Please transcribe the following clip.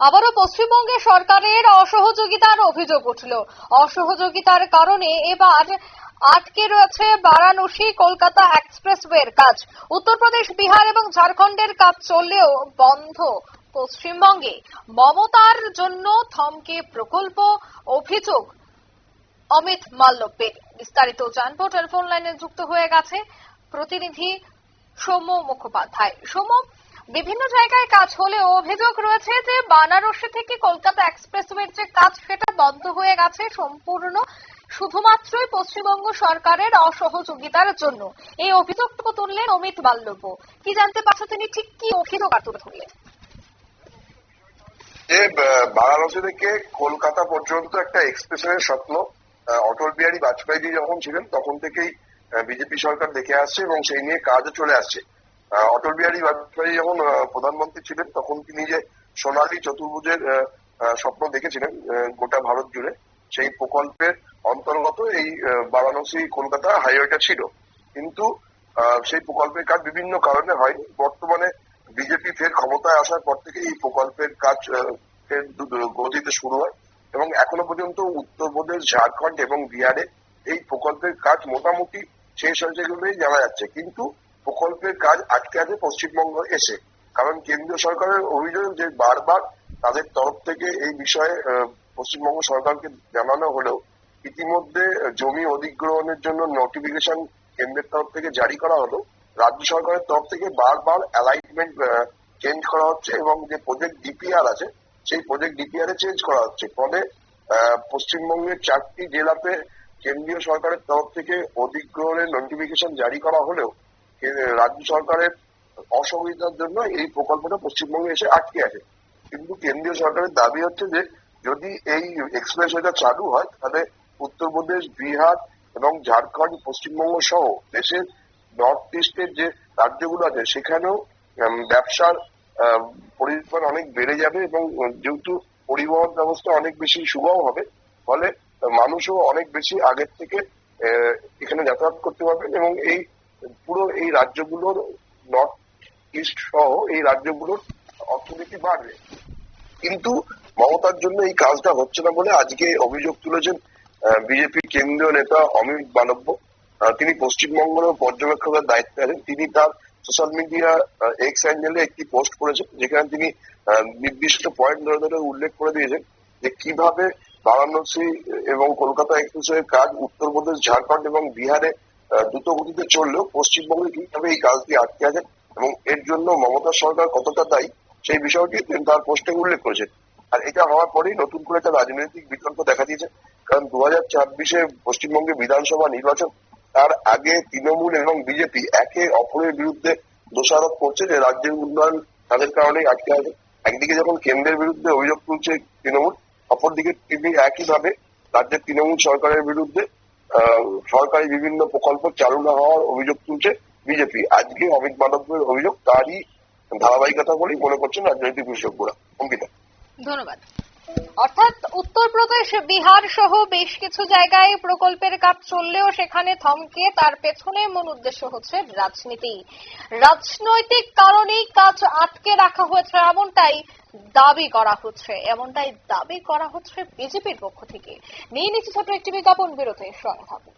আবারও পশ্চিমবঙ্গে সরকারের অসহযোগিতার অভিযোগ উঠল। অসহযোগিতার কারণে এবার আটকে রয়েছে বারাণসী কলকাতা এক্সপ্রেসওয়ের কাজ। উত্তরপ্রদেশ, বিহার এবং ঝাড়খণ্ডের কাজ চললেও বন্ধ পশ্চিমবঙ্গে। মমতার জন্য থমকে প্রকল্প, অভিযোগ, অমিত মাল্লব্যের বিস্তারিত জানব, টেলিফোন লাইনে যুক্ত হয়ে গেছে প্রতিনিধি সৌম্য মুখোপাধ্যায়। সৌম্য বিভিন্ন জায়গায় কাজ হলেও অভিযোগ রয়েছে যে বানারসি থেকে কলকাতা এক্সপ্রেসওয়ের যে কাজ, সেটা বন্ধ হয়ে গেছে সম্পূর্ণ, শুধুমাত্রই পশ্চিমবঙ্গ সরকারের অসহযোগিতার জন্য। এই অভিযোগটুকু তুললেন অমিত মাল্লব্য কি জানতে পারছ তিনি ঠিক কি অভিযোগ আর তুলে ধরলেন? যে বারাণসী থেকে কলকাতা পর্যন্ত একটা এক্সপ্রেসওয়ের স্বপ্ন অটল বিহারী বাজপেয়ী যখন ছিলেন, তখন থেকেই বিজেপি সরকার দেখে আসছে এবং সেই নিয়ে কাজও চলে আসছে। অটল বিহারী বাজপেয়ী যখন প্রধানমন্ত্রী ছিলেন, তখন তিনি যে সোনালী চতুর্ভুজের স্বপ্ন দেখেছিলেন গোটা ভারত জুড়ে, সেই প্রকল্পের অন্তর্গত এই বারাণসী, কলকাতা হাইওয়েটা ছিল। কিন্তু সেই প্রকল্পের কাজ বিভিন্ন কারণে হয়নি। বর্তমানে বিজেপি ফের ক্ষমতায় আসার পর থেকে এই প্রকল্পের কাজ গতিতে শুরু হয়। এবং এখনও পর্যন্ত উত্তরপ্রদেশ, ঝাড়খণ্ড এবং বিহারে এই প্রকল্পের কাজ মোটামুটি শেষ হয়েছে বলেই জানা যাচ্ছে। কিন্তু প্রকল্পের কাজ আটকে আছে পশ্চিমবঙ্গ এসে। কারণ কেন্দ্রীয় সরকারের অভিযোগ যে বারবার তাদের তরফ থেকে এই বিষয়ে পশ্চিমবঙ্গ সরকারকে জানানো হলেও ইতিমধ্যে জমি অধিগ্রহণের জন্য নোটিফিকেশন কেন্দ্রের তরফ থেকে জারি করা হলো। রাজ্য সরকারের তরফ থেকে বারবার অ্যালাইনমেন্ট চেঞ্জ করা হচ্ছে এবং যে প্রজেক্ট ডিপিআর আছে, সেই প্রজেক্ট ডিপিআর এ চেঞ্জ করা হচ্ছে। ফলে পশ্চিমবঙ্গের চারটি জেলাতে কেন্দ্রীয় সরকারের তরফ থেকে অধিগ্রহণের নোটিফিকেশন জারি করা হলেও রাজ্য সরকারের অসুবিধার জন্য এই প্রকল্পটা পশ্চিমবঙ্গে এসে আটকে আছে। কিন্তু কেন্দ্রীয় সরকারের দাবি হচ্ছে যে, যদি এই এক্সপ্রেসওয়েটা চালু হয়, তাহলে উত্তরপ্রদেশ, বিহার এবং ঝাড়খণ্ড, পশ্চিমবঙ্গ সহ দেশের নর্থ ইস্টের যে রাজ্যগুলো আছে, সেখানেও ব্যবসার পরিমাণ অনেক বেড়ে যাবে এবং যেহেতু পরিবহন ব্যবস্থা অনেক বেশি সুগম হবে, ফলে মানুষও অনেক বেশি আগের থেকে এখানে যাতায়াত করতে পারবেন এবং এই পুরো এই রাজ্যগুলোর নর্থ ইস্ট সহ এই রাজ্যগুলোর অর্থনীতি বাড়বে। কিন্তু মমতার জন্য এই কাজটা হচ্ছে না বলে আজকে অভিযোগ তুলেছেন বিজেপি কেন্দ্রীয় নেতা অমিত আহ, তিনি পশ্চিমবঙ্গ পর্যবেক্ষকের দায়িত্বে আছেন। তিনি তার সোশ্যাল মিডিয়া এক্স হ্যান্ডেলে একটি পোস্ট করেছেন যেখানে তিনি নির্দিষ্ট পয়েন্ট ধরে ধরে উল্লেখ করে দিয়েছেন যে কীভাবে বারাণসী এবং কলকাতা এক্সপ্রেসওয়ের কাজ উত্তরপ্রদেশ ঝাড়খণ্ড এবং বিহারে দ্রুত গতিতে চললেও পশ্চিমবঙ্গে কীভাবে এই কাজটি আটকে আছে এবং এর জন্য মমতা সরকার কতটা দায়ী সেই বিষয়টি তিনি তার পোস্টে উল্লেখ করেছেন। আর এটা হওয়ার পরেই নতুন করে একটা রাজনৈতিক বিতর্ক দেখা দিয়েছে। কারণ দু হাজার ছাব্বিশে পশ্চিমবঙ্গে বিধানসভা নির্বাচন, তার আগে তৃণমূল এবং বিজেপি একে অপরের বিরুদ্ধে দোষারোপ করছে যে রাজ্যের উন্নয়ন তাদের কারণেই আটকে আছে। একদিকে যখন কেন্দ্রের বিরুদ্ধে অভিযোগ তুলছে তৃণমূল, অপরদিকে তিনি একইভাবে রাজ্যের তৃণমূল সরকারের বিরুদ্ধে সরকারি বিভিন্ন প্রকল্প চালু না হওয়ার অভিযোগ তুলছে বিজেপি আজকে অমিত মানবের অভিযোগ, তারই ধারাবাহিকতা বলেই মনে করছেন রাজনৈতিক বিশেষজ্ঞরা অঙ্কিতা। ধন্যবাদ। অর্থাৎ উত্তরপ্রদেশ, বিহার সহ বেশ কিছু জায়গায় প্রকল্পের কাজ চললেও সেখানে থমকে তার পেছনে মূল উদ্দেশ্য হচ্ছে রাজনীতি। রাজনৈতিক কারণেই কাজ আটকে রাখা হয়েছে এমনটাই দাবি করা হচ্ছে। এমনটাই দাবি করা হচ্ছে বিজেপির পক্ষ থেকে। নিয়ে নিচ্ছে ছোট একটি বিজ্ঞাপন বিরতির সঙ্গে থাকুন